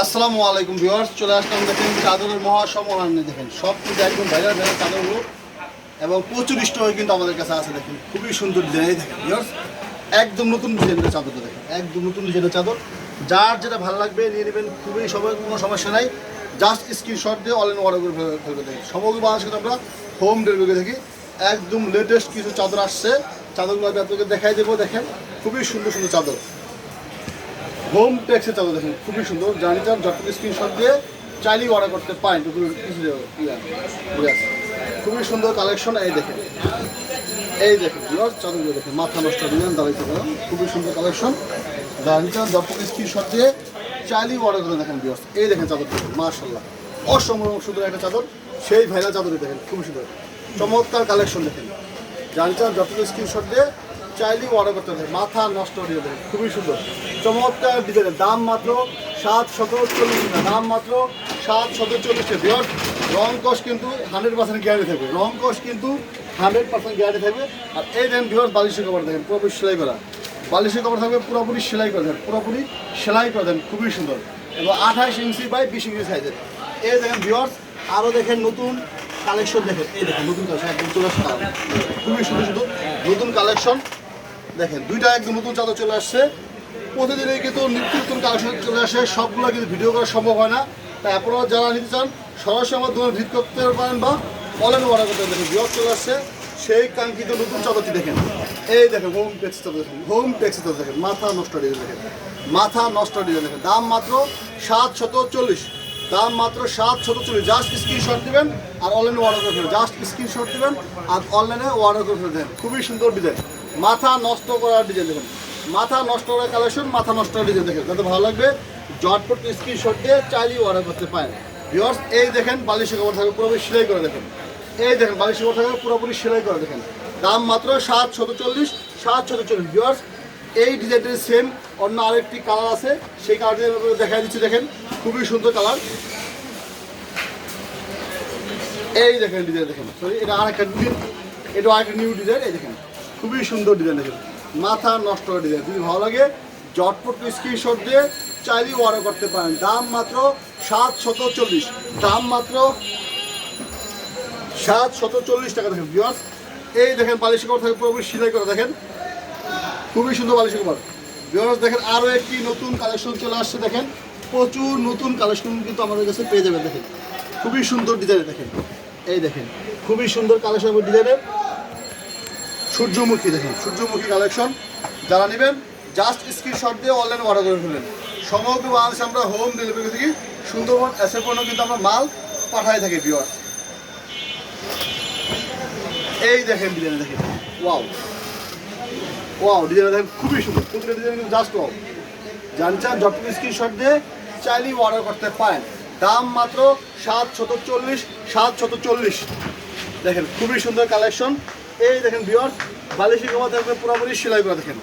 আসসালামু আলাইকুম ভিউয়ার্স, চলে আসলাম দেখেন চাদরের মহাসমারণ্যে দেখেন সব কিন্তু একদম ভাইরাল ভাইরাল চাদরগুলো। এবং প্রচুর স্টক কিন্তু আমাদের কাছে আছে দেখেন, খুবই সুন্দর ডিজাইন দেখেন ভিউয়ার্স। একদম নতুন ডিজাইনের চাদরটা দেখেন, একদম নতুন ডিজাইনের চাদর। যার যেটা ভালো লাগবে, নিয়ে নেবেন, খুবই সবাই কোনো সমস্যা নাই। জাস্ট স্ক্রিনশট দিয়ে অনলাইন অর্ডার করে ফেল- ফেলবে দেখেন সমগ্র বাংলাদেশ আমরা হোম ডেলিভারি থাকি। একদম লেটেস্ট কিছু চাদর আসছে। চাদরগুলো আমি আপনাকে দেখাই দেবো, দেখেন। খুবই সুন্দর সুন্দর চাদর। হোম টেক্সের চাদর দেখেন, খুবই সুন্দর। জার্নিটার যতটুকু স্ক্রিনশট দিয়ে চাইলেই অর্ডার করতে পারেন খুবই সুন্দর কালেকশন এই দেখেন। এই দেখেন চাদরগুলো দেখেন, মাথা নষ্ট ডিজাইন দাঁড়াইতে পারেন খুবই সুন্দর কালেকশন জার্নিটার যতটুকু স্ক্রিনশট দিয়ে চাইলেই অর্ডার করে দেখেন ভিউয়ার্স এই দেখেন চাদর মার্শাল্লাহ অসম্ভব সুন্দর একটা চাদর। সেই ভাইরাল চাদরই দেখেন, খুবই সুন্দর। চমৎকার কালেকশন দেখেন। জানচান যতটুকু স্ক্রিনশট দিয়ে চাইলেই অর্ডার করতে হবে মাথা নষ্ট হয়ে যাবে। খুবই সুন্দর। চমৎকার ডিজাইনের দাম মাত্র সাত শত চল্লিশ দাম মাত্র সাত শত চল্লিশ বিয়র রং কস কিন্তু হান্ড্রেড পার্সেন্ট গ্যারান্টি থাকবে। রং কস কিন্তু হান্ড্রেড পার্সেন্ট গ্যারান্টি থাকবে। আর এই দেখেন বিয়র বালিশের কভার দেখেন। পুরোপুরি সেলাই করা। বালিশের কভার থাকবে পুরোপুরি সেলাই করে। দেন পুরোপুরি সেলাই করে। দেন খুবই সুন্দর। এবং আঠাশ ইঞ্চি বাই বিশ ইঞ্চি সাইজের এই দেখেন বিয়র আরও দেখেন নতুন কালেকশন দেখেন। এই দেখেন, নতুন কালেকশন খুবই সুন্দর সুন্দর। নতুন কালেকশন দেখেন, দুইটা একদম নতুন চাদর চলে আসছে। প্রতিদিনই কিন্তু নিত্য নতুন কালেকশন চলে আসে, সবগুলো কিন্তু ভিডিও করা সম্ভব হয় না। তাই আপনারা যারা নিতে চান, সরাসরি আমার দোকানে ভিজিট করতে পারেন বা অনলাইন অর্ডার করতে পারেন। বিয়র চলে আসছে, সেই কাঙ্ক্ষিত নতুন চাদরটি দেখেন। এই দেখেন হোম টেক্স চাদর দেখেন হোম টেক্স চাদর দেখেন, মাথা নষ্ট ডিজাইন দেখেন, মাথা নষ্ট ডিজাইন দেখেন। দাম মাত্র সাত শত চল্লিশ। দাম মাত্র সাত শত চল্লিশ। জাস্ট স্ক্রিনশট দিবেন আর অনলাইনে অর্ডার করে ফেলবেন জাস্ট স্ক্রিনশট দিবেন আর অনলাইনে অর্ডার করে ফেলবেন খুবই সুন্দর ডিজাইন মাথা নষ্ট করার ডিজাইন দেখেন। মাথা নষ্ট করার কালেকশন মাথা নষ্ট করার ডিজাইন দেখেন। যাতে ভালো লাগবে জটপট স্ক্রিনশট দিয়ে চাইলেই অর্ডার করতে পারেন। ভিওর্স এই দেখেন বালিশের কভার থাকবে পুরোপুরি সেলাই করে দেখেন। এই দেখেন বালিশের কাপড় থাকবে পুরোপুরি সেলাই করে দেখেন। দাম মাত্র সাত শত চল্লিশ সাত শত চল্লিশ। ভিওর্স এই ডিজাইনটির সেম অন্য আরেকটি কালার আছে। সেই কালারটি দেখা দিচ্ছি, দেখেন। খুবই সুন্দর কালার এই দেখেন ডিজাইন দেখেন। সরি এটা আরেকটা ডিজাইন এটা আরেকটা নিউ ডিজাইন এই দেখেন। খুবই সুন্দর ডিজাইন দেখেন। মাথা নষ্ট করা ডিজাইন যদি ভালো লাগে। জটপট স্ক্রিনশট দিয়ে চাইলেই অর্ডার করতে পারেন। দাম মাত্র সাত শত চল্লিশ। দাম মাত্র সাত শত চল্লিশ টাকা দেখেন বিয়াস এই দেখেন বালিশ কভার থাকে পুরোপুরি সিলাই করে, দেখেন। খুবই সুন্দর বালিশ কভার। বিয়াস দেখেন আরও একটি নতুন কালেকশন চলে আসছে, দেখেন। প্রচুর নতুন কালেকশন কিন্তু আমাদের কাছে পেয়ে যাবেন, দেখেন। খুবই সুন্দর ডিজাইনের দেখেন। এই দেখেন, খুবই সুন্দর কালেকশন ডিজাইনের সূর্যমুখী দেখেন, সূর্যমুখী কালেকশন যারা নেবেন জাস্ট স্ক্রিনশট দিয়ে অনলাইনে অর্ডার করে ফেলেন সমগ্র বাংলাদেশে আমরা হোম ডেলিভারি থেকে সুন্দরবন এসে পর্যন্ত কিন্তু আমরা মাল পাঠাই থাকি বিওয়ার এই দেখেন ডিজাইন দেখেন। ওয়াও ওয়াও ডিজাইন দেখেন, খুবই সুন্দর। প্রতিটা ডিজাইন কিন্তু জাস্ট ওয়াও জানছেন যত স্ক্রিনশট দিয়ে চাইলেই অর্ডার করতে পারেন। দাম মাত্র সাত শত চল্লিশ সাত শত চল্লিশ। দেখেন, খুবই সুন্দর কালেকশন এই দেখেন বিয়র বালিশের কভার থাকবে, পুরোপুরি সেলাই করা দেখেন।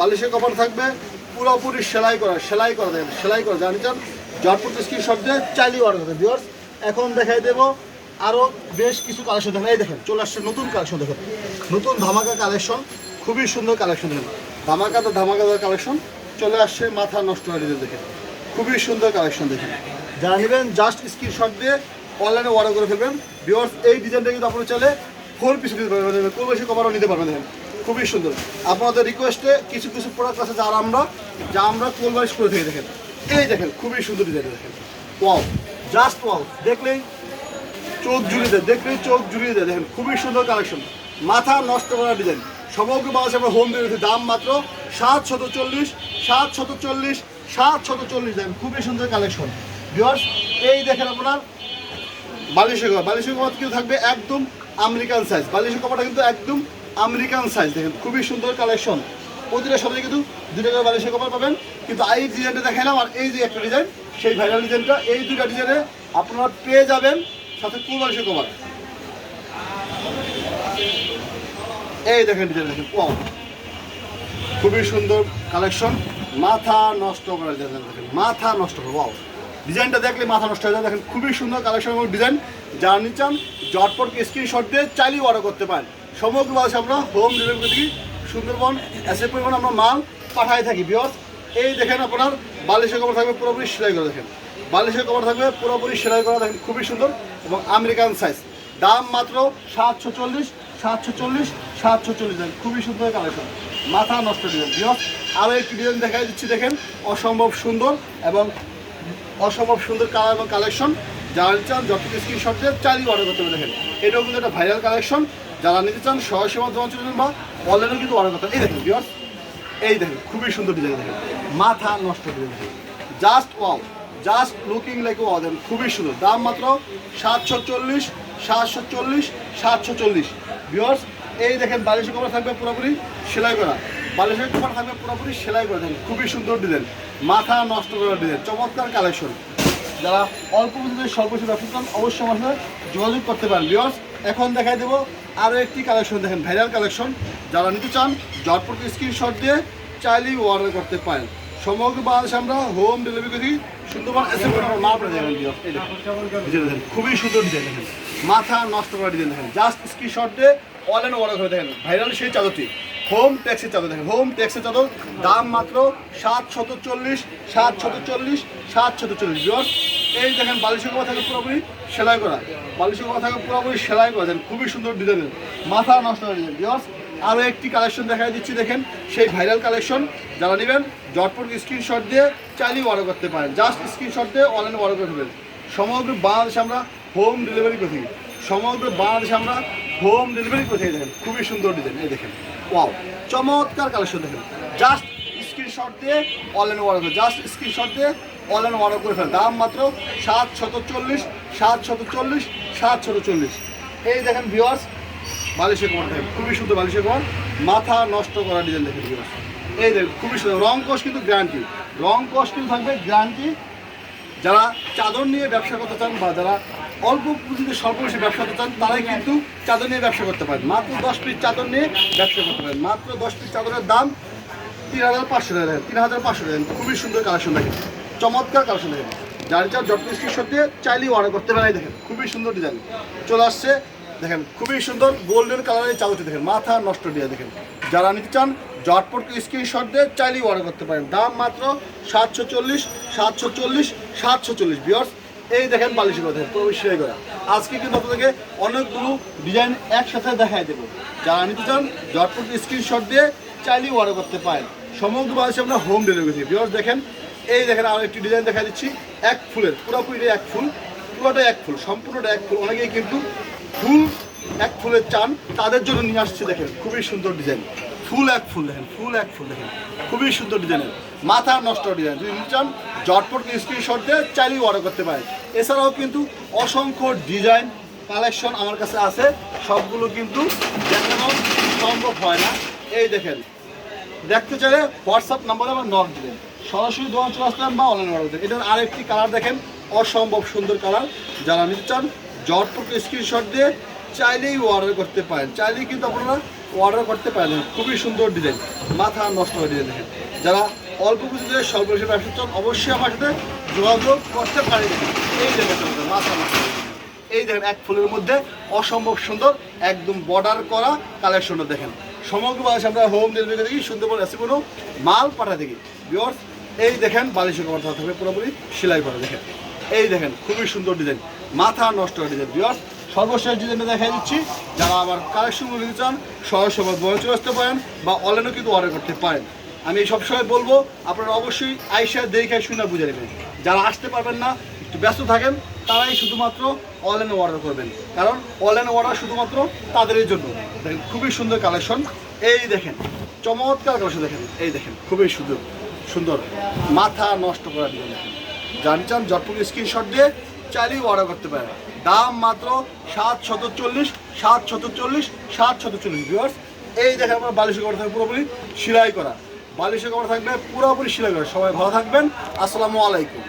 বালিশের কভার থাকবে, পুরোপুরি সেলাই করা সেলাই করা দেখেন, সেলাই করা। জানি চান জটপট স্ক্রিনশট দিয়ে চাইলেই অর্ডার করতে বিয়র এখন দেখাই দেবো আরও বেশ কিছু কালেকশন দেখেন। এই দেখেন, চলে আসছে নতুন কালেকশন দেখেন। নতুন ধামাকা কালেকশন খুবই সুন্দর কালেকশন দেখেন। ধামাকাদার ধামাকাদার কালেকশন চলে আসছে মাথা নষ্ট হয়ে দেখেন। খুবই সুন্দর কালেকশন দেখেন। যারা নেবেন জাস্ট স্ক্রিনশট দিয়ে অনলাইনে অর্ডার করে ফেলবেন। বিকজ এই ডিজাইনটা কিন্তু আপনারা চাইলে ফোর পিস নিতে পারবেন খুব বেশি কভারও নিতে পারবেন দেখেন খুবই সুন্দর। আপনাদের রিকোয়েস্টে কিছু কিছু প্রোডাক্ট আছে যারা আমরা, যা আমরা কোলবাইজ করে থাকি, দেখেন। এই দেখেন, খুবই সুন্দর ডিজাইন দেখেন। ওয়াও জাস্ট ওয়াও দেখলেই চোখ জুড়িয়ে দেয়, দেখলেই চোখ জুড়িয়ে দেয়। দেখেন, খুবই সুন্দর কালেকশন মাথা নষ্ট করা ডিজাইন সমগ্র বাংলাদেশে আমরা হোম ডেলিভারি দাম মাত্র সাত শত চল্লিশ সাত শত চল্লিশ সাত শত চল্লিশ। দেখেন, খুবই সুন্দর কালেকশন ভিওর্স এই দেখেন আপনার, বালিশের কভার বালিশের কভার কিন্তু থাকবে একদম আমেরিকান সাইজ বালিশের কভারটা কিন্তু একদম আমেরিকান সাইজ দেখেন, খুবই সুন্দর কালেকশন প্রতিটা সবাই কিন্তু দুটো করে বালিশের কভার পাবেন। কিন্তু এই ডিজাইনটা দেখালাম আর এই যে একটা ডিজাইন সেই ভাইরাল ডিজাইনটা এই দুটা ডিজাইনে আপনারা পেয়ে যাবেন সাথে কোন বালিশের কভার। এই দেখেন ডিজাইন দেখেন ওয়াও খুবই সুন্দর কালেকশন মাথা নষ্ট করা দেখেন, মাথা নষ্ট করে ওয়াও ডিজাইনটা দেখলে মাথা নষ্ট হয়ে যায়। দেখেন, খুবই সুন্দর কালেকশন এবং ডিজাইন যারা নিচ্ছেন জটপট স্ক্রিনশট দিয়ে চাইলেই অর্ডার করতে পারেন। সমগ্র বাংলাদেশে আমরা হোম ডেলিভারি করে সুন্দরবন, এসে পরিমাণ আমরা মাল পাঠাই থাকি বিয়স এই দেখেন আপনার, বালিশের কভার থাকবে পুরোপুরি সেলাই করা, দেখেন। বালিশের কভার থাকবে পুরোপুরি সেলাই করা, দেখেন, খুবই সুন্দর এবং আমেরিকান সাইজ দাম মাত্র সাতশো চল্লিশ সাতশো চল্লিশ সাতশো চল্লিশ খুবই সুন্দর কালেকশন মাথা নষ্ট ডিজাইন বিহস আরও একটি ডিজাইন দেখাই দিচ্ছি, দেখেন, অসম্ভব সুন্দর এবং অসম্ভব সুন্দর কালার এবং কালেকশন যারা নিতে চান, যত স্ক্রিনশট দিয়ে চাইলেই অর্ডার করতে হবে দেখেন এটাও কিন্তু একটা ভাইরাল কালেকশন যারা নিতে চান সরাসরি মাধ্যমে বা অনলাইনেও কিন্তু অর্ডার করতে এই দেখেন বিয়স এই দেখেন, খুবই সুন্দর ডিজাইন দেখেন। মাথা নষ্ট ডিজাইন দেখেন just wow just looking like wow দেখেন, খুবই সুন্দর। দাম মাত্র সাতশো চল্লিশ সাতশো চল্লিশ সাতশো চল্লিশ। বিয়স এই দেখেন বালিশের কভার থাকবে পুরোপুরি সেলাই করা। বালিশের কভার থাকবে পুরোপুরি সেলাই করা। দেখেন, খুবই সুন্দর ডিজাইন মাথা নষ্ট করা ডিজাইন চমৎকার কালেকশন যারা অল্প স্বল্প পুঁজি ব্যবসা করেন, অবশ্যই সাথে যোগাযোগ করতে পারেন। বিয়স এখন দেখাই দেবো আরও একটি কালেকশন দেখেন ভাইরাল কালেকশন যারা নিতে চান, জটপট স্ক্রিনশট দিয়ে চাইলেই অর্ডার করতে পারেন। সমগ্র বাংলাদেশে আমরা হোম ডেলিভারি করি। সুন্দরবন খুবই সুন্দর ডিজাইন দেখেন, মাথা নষ্ট করা ডিজাইন দেখেন জাস্ট স্ক্রিনশট দিয়ে অ্যান্ড অর্ডার করে দেখেন ভাইরাল সেই চাদরটি হোম ট্যাক্সের চাদর দেখেন হোম ট্যাক্সের চাদর দাম মাত্র সাত শত চল্লিশ সাত শত চল্লিশ সাত শত চল্লিশ। বিয়স এই দেখেন বালিশের কথা থাকে পুরোপুরি সেলাই করা, বালিশের কথা থাকে পুরোপুরি সেলাই করা, দেখেন খুবই সুন্দর ডিজাইনের মাথা নষ্ট হয়ে যায়। বিয়স আরও একটি কালেকশন দেখাই দিচ্ছি, দেখেন সেই ভাইরাল কালেকশন যারা নেবেন, জটপট স্ক্রিনশট দিয়ে চাইলেই অর্ডার করতে পারেন। জাস্ট স্ক্রিনশট দিয়ে অনলাইনে অর্ডার করে দেবেন সমগ্র বাংলাদেশে আমরা হোম ডেলিভারি করে থাকি। সমগ্র বাংলাদেশে আমরা হোম ডেলিভারি করে থাকি দেখেন, খুবই সুন্দর ডিজাইন এই দেখেন। ওয়াও, চমৎকার কালেকশন দেখেন। জাস্ট স্ক্রিনশট দিয়ে অনলাইন অর্ডার করে জাস্ট স্ক্রিনশট দিয়ে অনলাইন অর্ডার করে ফেলেন। দাম মাত্র সাত শত চল্লিশ সাত শত চল্লিশ সাত শত চল্লিশ। এই দেখেন ভিওয়ার্স বালিশের কভার দেখেন, খুবই সুন্দর বালিশের কভার মাথা নষ্ট করা ডিজাইন দেখেন ভিওয়ার্স এই দেখেন, খুবই সুন্দর। রং কষ কিন্তু গ্যারান্টি রং কষ কিন্তু থাকবে গ্যারান্টি যারা চাদর নিয়ে ব্যবসা করতে চান বা যারা অল্প পুঁজিতে স্বল্প বেশি ব্যবসা করতে চান, তারাই কিন্তু চাদর নিয়ে ব্যবসা করতে পারেন। মাত্র দশ পিস চাদর নিয়ে ব্যবসা করতে পারেন। মাত্র দশ পিস চাদরের দাম তিন হাজার পাঁচশো টাকা তিন হাজার পাঁচশো টাকা খুবই সুন্দর কালেকশন দেখেন। চমৎকার কালেকশন দেখেন। যার যার স্ক্রিনশট দিয়ে চাইলেই অর্ডার করতে পারেন। দেখেন, খুবই সুন্দর ডিজাইন চলে আসছে, দেখেন, খুবই সুন্দর গোল্ডেন কালারের চাদরটি দেখেন। মাথা নষ্ট দিয়ে দেখেন। যারা নিতে চান জটপট স্ক্রিনশট দিয়ে চাইলেই অর্ডার করতে পারেন। দাম মাত্র সাতশো চল্লিশ সাতশো চল্লিশ সাতশো চল্লিশ। বিয়ার্স এই দেখেন বালিশের কথা প্রবেশিয়াই করা আজকে কিন্তু আপনাদেরকে অনেকগুলো ডিজাইন একসাথে দেখাই দেবো। যারা নিতে চান জটপট স্ক্রিনশট দিয়ে চাইলেই অর্ডার করতে পারেন। সমগ্র বাংলাদেশে আমরা হোম ডেলিভারি বিয়ার্স দেখেন, এই দেখেন আরও একটি ডিজাইন দেখা দিচ্ছি, এক ফুলের, পুরোপুরি এক ফুল পুরোটা এক ফুল, সম্পূর্ণটা এক ফুল। অনেকেই কিন্তু ফুল, এক ফুলের চান তাদের জন্য নিয়ে আসছে, দেখেন, খুবই সুন্দর ডিজাইন ফুল এক ফুল দেখেন, ফুল এক ফুল দেখেন। খুবই সুন্দর ডিজাইনের। মাথা নষ্ট ডিজাইন। যদি নিতে চান জটপট স্ক্রিনশট দিয়ে চাইলেই অর্ডার করতে পারেন। এছাড়াও কিন্তু অসংখ্য ডিজাইন কালেকশন আমার কাছে আছে। সবগুলো কিন্তু দেখানো সম্ভব হয় না। এই দেখেন, দেখতে চাইলে হোয়াটসঅ্যাপ নাম্বারে আমার নক দিলেন সরাসরি দোকান চলে আসলেন বা অনলাইন অর্ডার দেবেন এটার আরেকটি কালার দেখেন, অসম্ভব সুন্দর কালার যারা নিতে চান জটপট স্ক্রিনশট দিয়ে চাইলেই অর্ডার করতে পারেন। চাইলেই কিন্তু আপনারা অর্ডার করতে পারেন খুবই সুন্দর ডিজাইন মাথা নষ্ট হয়ে ডিজাইন দেখেন যারা অল্প পুঁজিতে স্বল্প বেশি ব্যবসা চান অবশ্যই আমার সাথে যোগাযোগ করতে পারেন এই দেখেন, মাথা নষ্ট হয়ে। এই দেখেন, এক ফুলের মধ্যে অসম্ভব সুন্দর, একদম বর্ডার করা কালেকশনটা দেখেন। সমগ্র বাংলাদেশ আমরা হোম ডেলিভারি দেখি, সুন্দরবন এসে কোনো মাল পাঠা দেখি। বিয়র্স এই দেখেন, বালিশের কভার থাকবে পুরোপুরি, সেলাই করা দেখেন। এই দেখেন, খুবই সুন্দর ডিজাইন মাথা নষ্ট করা ডিজাইন বিয়র্স সর্বশেষ ডিজাইনটা দেখাই দিচ্ছি, যারা আবার কালেকশনগুলো নিতে চান সহজ বয়ে চলে আসতে পারেন বা অনলাইনেও কিন্তু অর্ডার করতে পারেন। আমি সবসময় বলব, আপনারা অবশ্যই আইসা দেখে শুনে বুঝে নেবেন। যারা আসতে পারবেন না, একটু ব্যস্ত থাকেন, তারাই শুধুমাত্র অনলাইনে অর্ডার করবেন। কারণ অনলাইনে অর্ডার শুধুমাত্র তাদেরই জন্য। দেখেন, খুবই সুন্দর কালেকশন। এই দেখেন, চমৎকার কালেকশন দেখেন। এই দেখেন, খুবই সুন্দর সুন্দর। মাথা নষ্ট করা দিয়ে দেখেন। জানি চান জটপুর স্ক্রিনশট দিয়ে চাইলেই অর্ডার করতে পারেন দাম মাত্র সাত শত চল্লিশ সাত শত চল্লিশ সাত শত চল্লিশ ভিউয়ার্স এই দেখে আপনার বালিশের করা থাকবে পুরোপুরি সেলাই করা। বালিশের করা থাকবে পুরোপুরি সেলাই করা। সবাই ভালো থাকবেন। আসসালামু আলাইকুম।